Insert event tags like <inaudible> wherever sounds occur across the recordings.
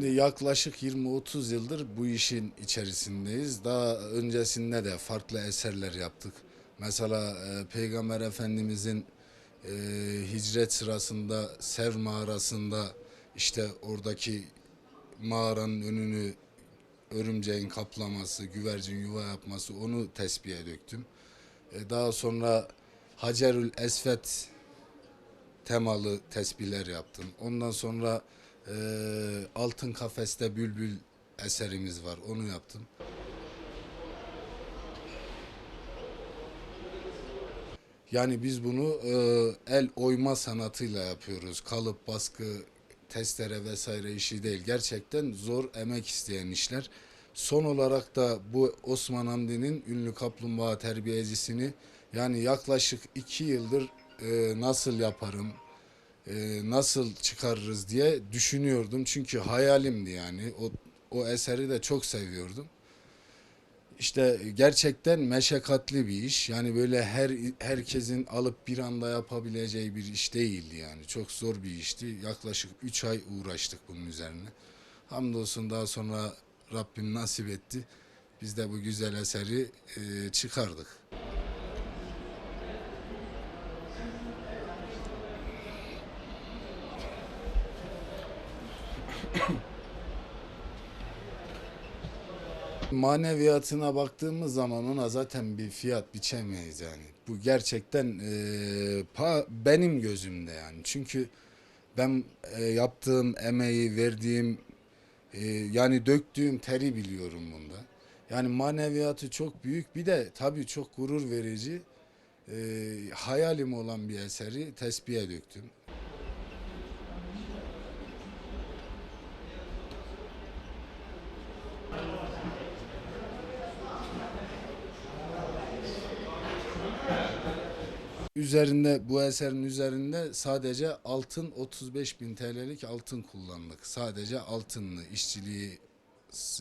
Şimdi yaklaşık 20-30 yıldır bu işin içerisindeyiz. Daha öncesinde de farklı eserler yaptık. Mesela e, Peygamber Efendimizin e, hicret sırasında Sev mağarasında işte oradaki mağaranın önünü örümceğin kaplaması, güvercin yuva yapması onu tesbihe döktüm. E, daha sonra Hacerül Esvet temalı tesbihler yaptım. Ondan sonra e, Altın Kafeste Bülbül eserimiz var. Onu yaptım. Yani biz bunu e, el oyma sanatıyla yapıyoruz. Kalıp, baskı, testere vesaire işi değil. Gerçekten zor emek isteyen işler. Son olarak da bu Osman Hamdi'nin ünlü kaplumbağa terbiyecisini yani yaklaşık iki yıldır e, nasıl yaparım, nasıl çıkarırız diye düşünüyordum. Çünkü hayalimdi yani. O, o eseri de çok seviyordum. İşte gerçekten meşakkatli bir iş. Yani böyle her herkesin alıp bir anda yapabileceği bir iş değildi yani. Çok zor bir işti. Yaklaşık 3 ay uğraştık bunun üzerine. Hamdolsun daha sonra Rabbim nasip etti. Biz de bu güzel eseri e, çıkardık. <coughs> Maneviyatına baktığımız zaman ona zaten bir fiyat biçemeyiz yani. Bu gerçekten e, pa, benim gözümde yani. Çünkü ben e, yaptığım emeği, verdiğim e, yani döktüğüm teri biliyorum bunda. Yani maneviyatı çok büyük. Bir de tabii çok gurur verici. E, hayalim olan bir eseri tesbihe döktüm. Üzerinde bu eserin üzerinde sadece altın 35 bin TL'lik altın kullandık. Sadece altınlı işçiliği,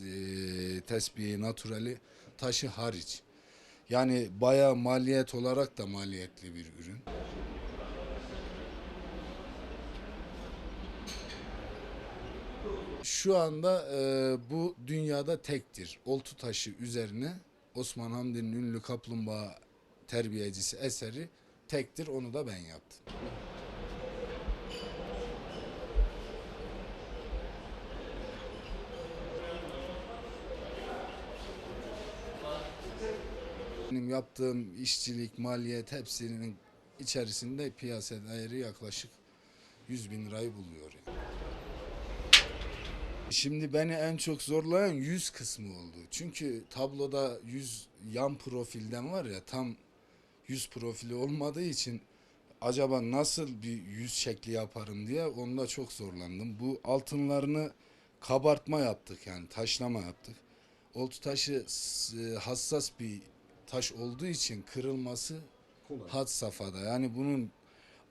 e, tesbihi, naturali, taşı hariç. Yani bayağı maliyet olarak da maliyetli bir ürün. Şu anda e, bu dünyada tektir. Oltu taşı üzerine Osman Hamdi'nin ünlü kaplumbağa terbiyecisi eseri tektir. Onu da ben yaptım. Benim yaptığım işçilik, maliyet hepsinin içerisinde piyasa değeri yaklaşık 100 bin lirayı buluyor. yani. Şimdi beni en çok zorlayan yüz kısmı oldu. Çünkü tabloda yüz yan profilden var ya tam yüz profili olmadığı için acaba nasıl bir yüz şekli yaparım diye onda çok zorlandım. Bu altınlarını kabartma yaptık yani taşlama yaptık. Oltu taşı s- hassas bir taş olduğu için kırılması had safhada. Yani bunun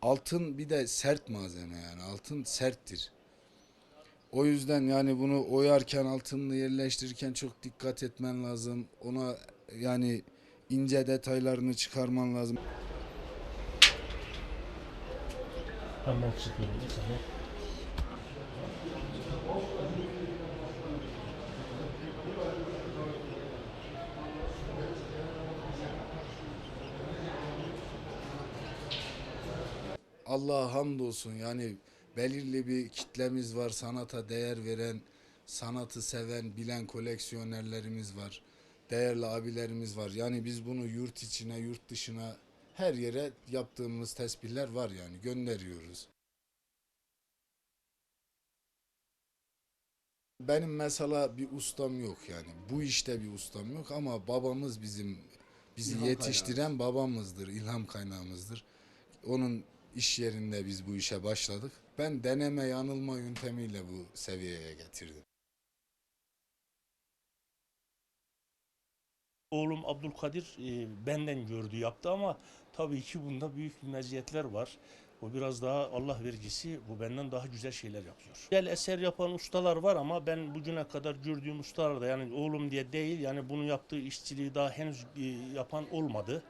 altın bir de sert malzeme yani altın serttir. O yüzden yani bunu oyarken altınını yerleştirirken çok dikkat etmen lazım. Ona yani ince detaylarını çıkarman lazım. Bir saniye. Allah'a hamdolsun yani belirli bir kitlemiz var sanata değer veren, sanatı seven, bilen koleksiyonerlerimiz var. Değerli abilerimiz var. Yani biz bunu yurt içine, yurt dışına her yere yaptığımız tesbihler var yani gönderiyoruz. Benim mesela bir ustam yok yani. Bu işte bir ustam yok ama babamız bizim bizi İlham yetiştiren babamızdır, ilham kaynağımızdır. Onun iş yerinde biz bu işe başladık. Ben deneme yanılma yöntemiyle bu seviyeye getirdim. Oğlum Abdülkadir e, benden gördü yaptı ama tabii ki bunda büyük meziyetler var. O biraz daha Allah vergisi, bu benden daha güzel şeyler yapıyor. Güzel eser yapan ustalar var ama ben bugüne kadar gördüğüm ustalar da yani oğlum diye değil yani bunu yaptığı işçiliği daha henüz e, yapan olmadı.